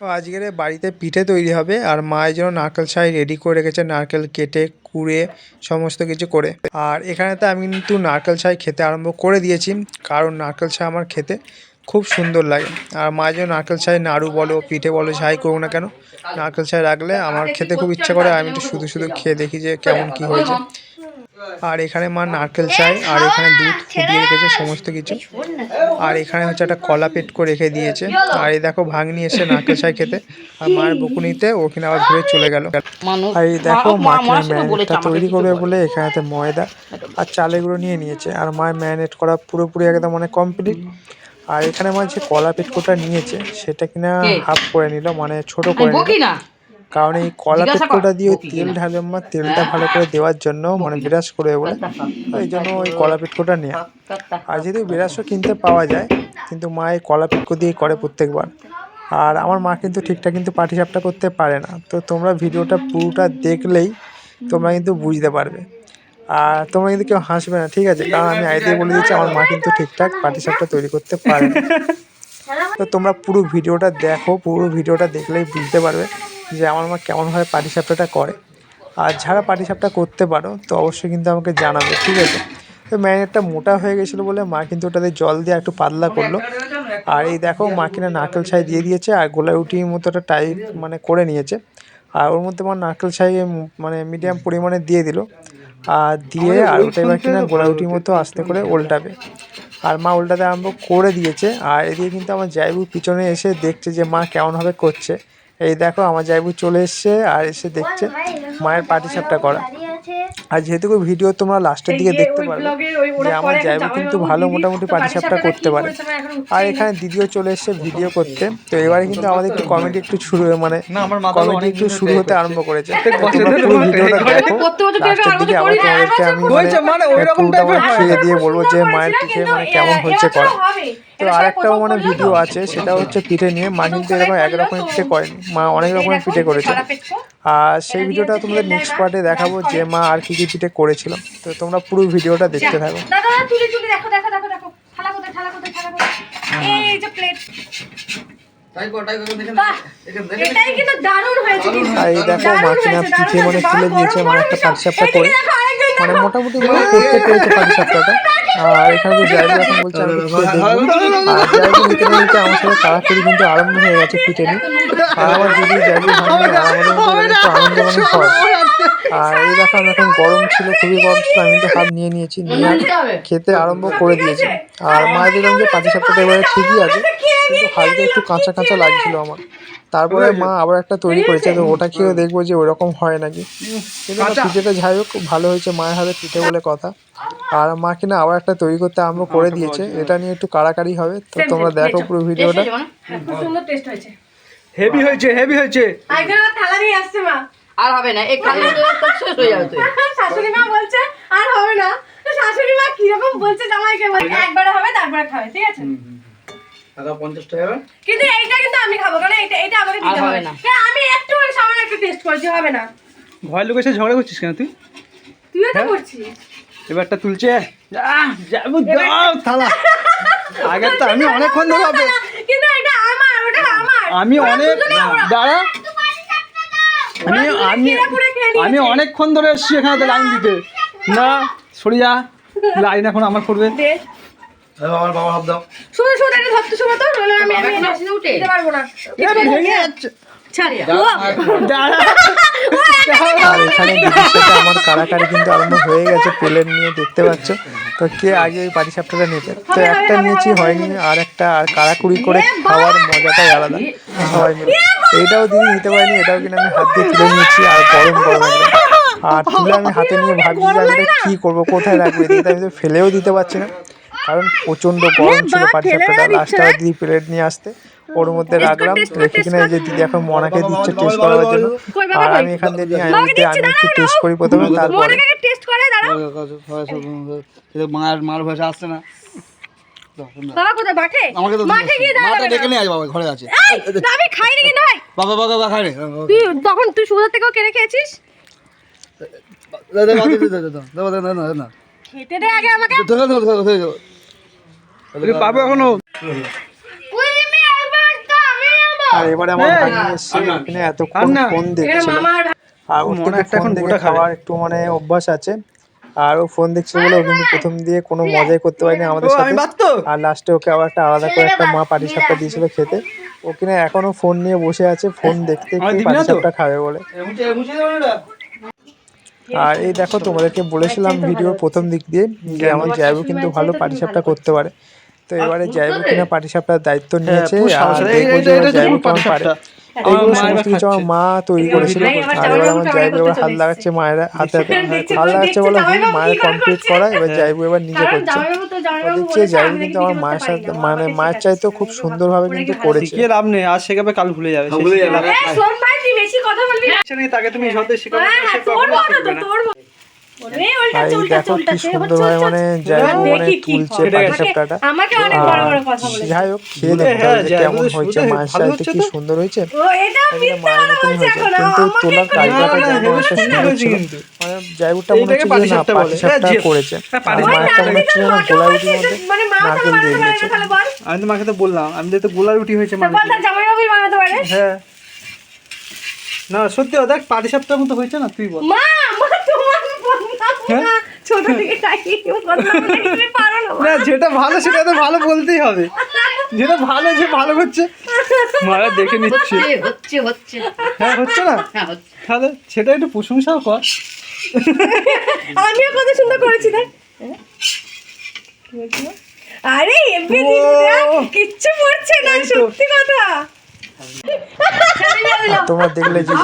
তো আজকের বাড়িতে পিঠে তৈরি হবে আর মা এই জন্য নারকেল ছাই রেডি করে রেখেছে, নারকেল কেটে, কুড়ে, সমস্ত কিছু করে। আর এখানে তো আমি কিন্তু নারকেল ছাই খেতে আরম্ভ করে দিয়েছি, কারণ নারকেল ছাই আমার খেতে খুব সুন্দর লাগে। আর মা যেন নারকেল ছাই নাড়ু বলো, পিঠে বলো ছাই করুক না কেন? নারকেল ছাই রাখলে আমার খেতে খুব ইচ্ছা করে, আমি একটু শুধু শুধু খেয়ে দেখি যে কেমন কি হয়েছে। আর এখানে মা নারকেল চাই আর এখানে দুধ ফুটিয়ে রেখেছে সমস্ত কিছু। আর এখানে হচ্ছে একটা কলা পেট করে রেখে দিয়েছে। আর এই দেখো ভাগ্নি এসে নারকেল চাই খেতে। আর মায়ের বকুনিতে ওখানে আবার ঘুরে চলে গেল। আর এই দেখো মা- আমাকে তৈরি করবে বলে। এখানেতে ময়দা আর চালের গুঁড়ো নিয়ে নিয়েছে। আর মায়ের ম্যারিনেট করা পুরোপুরি একদম মানে কমপ্লিট আর এখানে মা যে কলা পেটকোটা নিয়েছে সেটা কিনা হাফ করে নিল মানে ছোট করে নিল। কারণ এই কলা জিজ্ঞাসা দিয়ে তেল? ঢালে মা তেলটা ভালো করে দেওয়ার জন্য মানে বিরাজ করবে বলে। এই জন্য ওই কলা পেটকোটা নেওয়া আর যদি বিরাসও কিনতে পাওয়া যায় কিন্তু মা এই কলা পেটকো দিয়ে করে প্রত্যেকবার। আর আমার মা কিন্তু ঠিকঠাক কিন্তু পাটিসাপটা করতে পারে না। তো তোমরা ভিডিওটা পুরোটা দেখলেই তোমরা কিন্তু বুঝতে পারবে। আর তোমরা কিন্তু কেউ হাসবে না ঠিক আছে? কারণ আমি আইডিয়া বলে দিচ্ছি আমার মা কিন্তু ঠিকঠাক পাটিসাপটা তৈরি করতে পারে না। তো তোমরা পুরো ভিডিওটা দেখো পুরো ভিডিওটা দেখলেই বুঝতে পারবে। যে আমার মা কেমনভাবে পাটিসাপটাটা করে। আর যারা পাটিসাপটা করতে পারো তো অবশ্যই কিন্তু আমাকে জানাবে ঠিক আছে? তো ম্যারিনেটটা মোটা হয়ে গেছিল বলে মা কিন্তু ওটাতে জল দিয়ে একটু পাতলা করল। আর এই দেখো মা কিনা নারকেল ছাই দিয়ে দিয়েছে আর গোলা রুটির মতো একটা টাইপ মানে করে নিয়েছে। আর ওর মধ্যে আমার নারকেল ছাই মানে মিডিয়াম পরিমাণে দিয়ে দিল। আর দিয়ে আর ওটা এবার কিনা গোলা রুটির মতো আস্তে করে উল্টাবে আর মা উল্টাতে আরম্ভ করে দিয়েছে আর এদিকে কিন্তু আমার জাইবু পিছনে এসে দেখছে যে মা কেমনভাবে করছে। এই দেখো আমার জাইবু চলে এসছে আর এসে দেখছে মায়ের পাটিসাপটা করা। আর যেহেতু ভিডিও তোমরা লাস্টের দিকে দেখতে পারবে যে আমার জাইবু কিন্তু ভালো মোটামুটি পাটিসাপটা করতে পারে। আর এখানে দিদিও চলে এসছে ভিডিও করতে। তো এবারে কিন্তু আমাদের একটু কমেডি একটু শুরু হয়ে- মানে কমেডি একটু শুরু হতে আরম্ভ করেছে। ভিডিওটা দেখো লাস্টের দিকে আবার তোমাদেরকে আমি মানে পুরোটা মানে খেয়ে দিয়ে বলব যে মায়ের পিঠে মানে কেমন হয়েছে করা। তো আর আরেকটাও মানে ভিডিও আছে সেটা হচ্ছে পিঠে নিয়ে। মা কিন্তু এরকম এক রকমের পিঠে করেনি। মা অনেক রকমের পিঠে করেছে আর সেই ভিডিওটা তোমাদের নেক্সট পার্টে দেখাবো যে মা আর কি কি পিঠে করেছিল। তো তোমরা পুরো ভিডিওটা দেখতে থাকো। দাদা তুলে তুলে দেখো দেখো দেখো দেখো। থালা কোথায় থালা কোথায় থালা কোথায়? এই যে প্লেট এটাই কিন্তু দারুণ হয়েছে আর এই দেখো পিঠে মানে। তুলে দিয়েছে মানে একটা সব। করে। মানে মোটামুটি মানে করতে পেরেছে পাটিসাপটাটা আর এখানে তো জায়গা এখন বলছে আমি কিছু দেখব আর জায়গা নিতে না নিতে আমার সাথে তাড়াতাড়ি কিন্তু আরম্ভ হয়ে গেছে পিঠে নিয়ে। আর আমার যদি জায়গা ভাঙে আর আমাদের আনন্দ মানে হয়। আর এই দেখো আমি এখন গরম ছিল খুবই গরম ছিল আমি তো হাত নিয়ে নিয়েছি নিয়ে খেতে আরম্ভ করে দিয়েছি। আর মা দিলাম যে পাটিসাপটাটা এবারে ঠিকই আছে কিন্তু হালকা একটু কাঁচা কাঁচা লাগছিল আমার। তারপরে মা আবার একটা তৈরি করেছে তো ওটা খেয়েও দেখব যে ওরকম হয় নাকি। কিন্তু পিঠেটা যাই হোক ভালো হয়েছে মায়ের হাতে পিঠে বলে কথা। আর মা কিনা আবার একটা তৈরি করতে আরম্ভ করে দিয়েছে এটা নিয়ে একটু কাড়াকাড়ি হবে তো তোমরা দেখো পুরো ভিডিওটা। খুব সুন্দর টেস্ট হয়েছে। হেভি হয়েছে হেভি হয়েছে। থালা নিয়ে আসছে মা। আর হবে না এই কালি শেষ হয়ে যাবে। তুই শাশুড়ি মা বলছে আর হবে না। শাশুড়ি মা কীরকম বলছে জামাই জামাইকে বলছে একবারে হবে তারপরে খাবে ঠিক আছে? টাকা কিন্তু এইটা কিন্তু আমি খাব কারণ এটা আমাকে আর দিতে হবে না। হ্যাঁ আমি একটু সামান্য একটু টেস্ট করছি হবে না। ভয় লোকের সাথে ঝগড়া করছিস কেন তুই? তুইও হ্যাঁ? তো করছিস। এবারটা তুলছে আহ, যাব দাও থালা। আগে তো আমি অনেকক্ষণ ধরে হবে কিন্তু এটা আমার ওটা আমার। আমি অনেক দাঁড়া। আমি আমি। আমি অনেকক্ষণ ধরে এসেছি এখানে তো লাইন দিতে। না সরে যা। লাইন এখন আমার করবে আমার বাবা ভাব দাও। শুধু শুধু এটা ধরতে শুনো তো নইলে আমি আমি এখন আসলে উঠে দিতে পারব না। ভেঙে যাচ্ছে। আর এখানে দিদির আমার কাড়াকাড়ি কিন্তু আরম্ভ হয়ে গেছে নিয়ে দেখতে পাচ্ছ। তো কে আগে ওই পাটিসাপটাটা নিতে তো একটা নিয়েছি হয়নি আর একটা আর কাড়াকুড়ি করে খাওয়ার মজাটাই আলাদা। সবাই মিলে। এইটাও দিদি নিতে পারিনি এটাও কিনা আমি হাত দিয়ে তুলে নিয়েছি আর গরম গরম একদম আর তুলে আমি হাতে নিয়ে ভাবছি যে আমি এটা কী করব কোথায় রাখব? এদিকে তো আমি তো ফেলেও দিতে পারছি না কারণ প্রচণ্ড গরম ছিল পাটিসাপটাটা লাস্টে আবার দিদি প্লেট নিয়ে আসতে। ওর মধ্যে রাখলাম রেখে কিনা এই যে দিদি এখন মনাকে দিচ্ছে টেস্ট করার জন্য। আর আমি এখান থেকে নিয়ে আমি দিতে আমি একটু টেস্ট করি প্রথমে তারপরে। মার মার ভাষা আসছে না। বাবা কোথায়? মাঠে? আমাকে তো মাঠে গিয়ে দাঁড়াবে মাটা ডেকে নিয়ে আয় বাবা ঘরে আছে। এই, আমি খাইনি কিন্তু ভাই বাবা বাবা বাবা খাই তুই তখন তুই সুগার থেকেও কেড়ে খেয়েছিস? খেতে দে আগে আমাকে। পাবো এখনও। আর এবারে আমার ভাগ্নি এসছে আর এতক্ষণ। ফোন দেখছিল। ওর ফোন দেখে খাওয়ার একটু মানে অভ্যাস আছে। আর ও ফোন দেখছিল বলে ও কিন্তু প্রথম দিয়ে কোনো মজাই করতে পারেনি আমাদের সাথে। আর লাস্টে ওকে আবার একটা আলাদা করে একটা মা পাটিসাপটা দিয়েছিল খেতে। ও কিনা এখনও ফোন নিয়ে বসে আছে ফোন দেখতে তো? পাটিসাপটা খাবে বলে। আর এই দেখো তোমাদেরকে বলেছিলাম ভিডিওর প্রথম দিক দিয়ে যে আমার জায়বু কিন্তু ভালো পাটিসাপটা করতে পারে। তো এবারে জায়বু কিনা পাটিসাপটার দায়িত্ব নিয়েছে আর দেখব যে পারে। মা সমস্ত কিছু আমার মা তৈরি করেছিল। আর এবার আমার ক্যামেরা এবার হাত লাগাচ্ছে মায়ের হাতে হাতে হাত লাগাচ্ছে বলে মায়ের কমপ্লিট? করা এবার জায়বু এবার নিজে করছে। দেখছে কিন্তু আমার মায়ের সাথে মানে মায়ের। চাইতেও খুব সুন্দরভাবে কিন্তু কি। করেছে। শিখিয়ে লাভ নেই আজ শেখাবে কাল ভুলে যাবে ভুলে বেশি কথা বলবি তাকে তুমি সত্যি শেখাবে তো, তো তো। সুন্দর হয়েছে। মানে হচ্ছে না করেছে মনে হচ্ছে যেন মাকে নারকেল দিয়ে দিয়েছে। আমি তো বললাম আমি তো গোলা রুটি হয়েছে তা মানে। হ্যাঁ না সত্যি ও দেখ পাটি সপ্তাহ মতো হয়েছে না তুই বল মা, মা, তোমার বললাম হ্যাঁ? না। ছোট থেকে তাকিয়ে না, পারো না, যেটা ভালো সেটা তো ভালো বলতেই হবে। যেটা ভালো যে ভালো করছে মারা দেখে নিচ্ছে। হচ্ছে হচ্ছে হচ্ছে। হ্যাঁ হচ্ছে না? হ্যাঁ তাহলে সেটা একটু প্রশংসাও কর। আমিও কত সুন্দর করেছি বলছিল? আরে এমনি ও। কিচ্ছু পড়ছে না সত্যি কথা। তোমরা দেখলে যে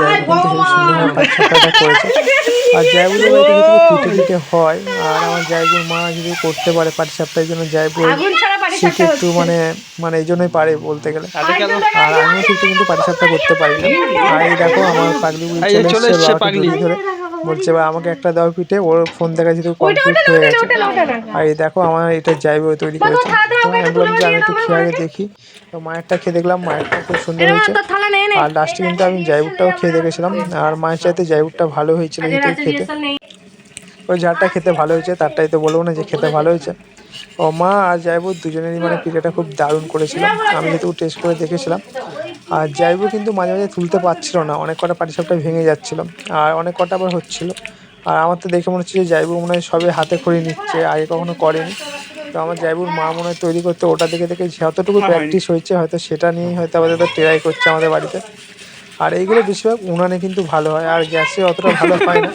আর যদি পিঠে পিঠে হয় আর আমার জায়বুর মা যদি করতে পারে পাটিসাপটা এই জন্য জায়বু আগুন শিখে একটু মানে মানে এই জন্যই পারে বলতে গেলে। আর আমিও কিন্তু কিন্তু পাটিসাপটা করতে পারি না আর এই দেখো আমার পাগলি চলে এসছে এসছে পাগলি। ধরে। বলছে এবার আমাকে একটা দাও পিঠে। ওর ফোন দেখা যেহেতু কমপ্লিট ওটা হয়ে গেছে। আর এই দেখো আমার এটা যাইবে তৈরি করেছে। আমি বললাম যে আমি একটু খেয়ে আগে দেখি। তো মায়েরটা খেয়ে দেখলাম মায়েরটা খুব সুন্দর হয়েছে। আর লাস্টে কিন্তু আমি জাইবুরটাও খেয়ে দেখেছিলাম। আর মায়ের চাইতে জাইবুরটা ভালো হয়েছিল যেহেতু খেতে। রিহার্সাল ওই যারটা খেতে ভালো হয়েছে তারটাই তো বলব না যে খেতে ভালো হয়েছে। ও মা আর জাইবু দুজনেরই মানে পিঠাটা খুব দারুণ করেছিলাম। আমি যেহেতু টেস্ট করে দেখেছিলাম। আর জাইবু কিন্তু মাঝে মাঝে তুলতে পারছিল না। অনেক কটা পাটিসাপটা ভেঙে যাচ্ছিল। আর অনেক কটা আবার হচ্ছিল। আর আমার তো দেখে মনে হচ্ছে যে জাইবু মনে হয় সবে হাতে খড়ি নিচ্ছে আগে কখনো করেনি। তো আমার জাইবুর মা মনে হয় তৈরি করতে ওটা দেখে দেখে যতটুকু প্র্যাকটিস হয়েছে হয়তো সেটা নিয়েই হয়তো আপাতত ট্রাই করছে আমাদের বাড়িতে। আর এইগুলো বেশিরভাগ উনানে কিন্তু ভালো হয় আর গ্যাসে অতটা ভালো হয় না।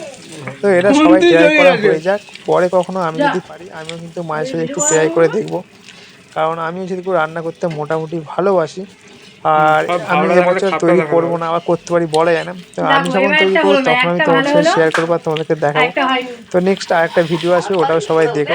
তো এটা সবাই ট্রাই করা হয়ে যাক। পরে কখনো আমি যদি পারি আমিও কিন্তু মায়ের সাথে একটু ট্রাই করে দেখব। কারণ আমিও যদি একটু রান্না করতে মোটামুটি ভালোবাসি আর আমি ভালো বছর তৈরি করব না আবার করতে পারি বলা যায় না তো আমি যখন তৈরি করব তখন আমি একটা তোমার সাথে শেয়ার করব আর তোমাদেরকে দেখাবো। তো নেক্সট আর একটা ভিডিও আসবে ওটাও সবাই দেখো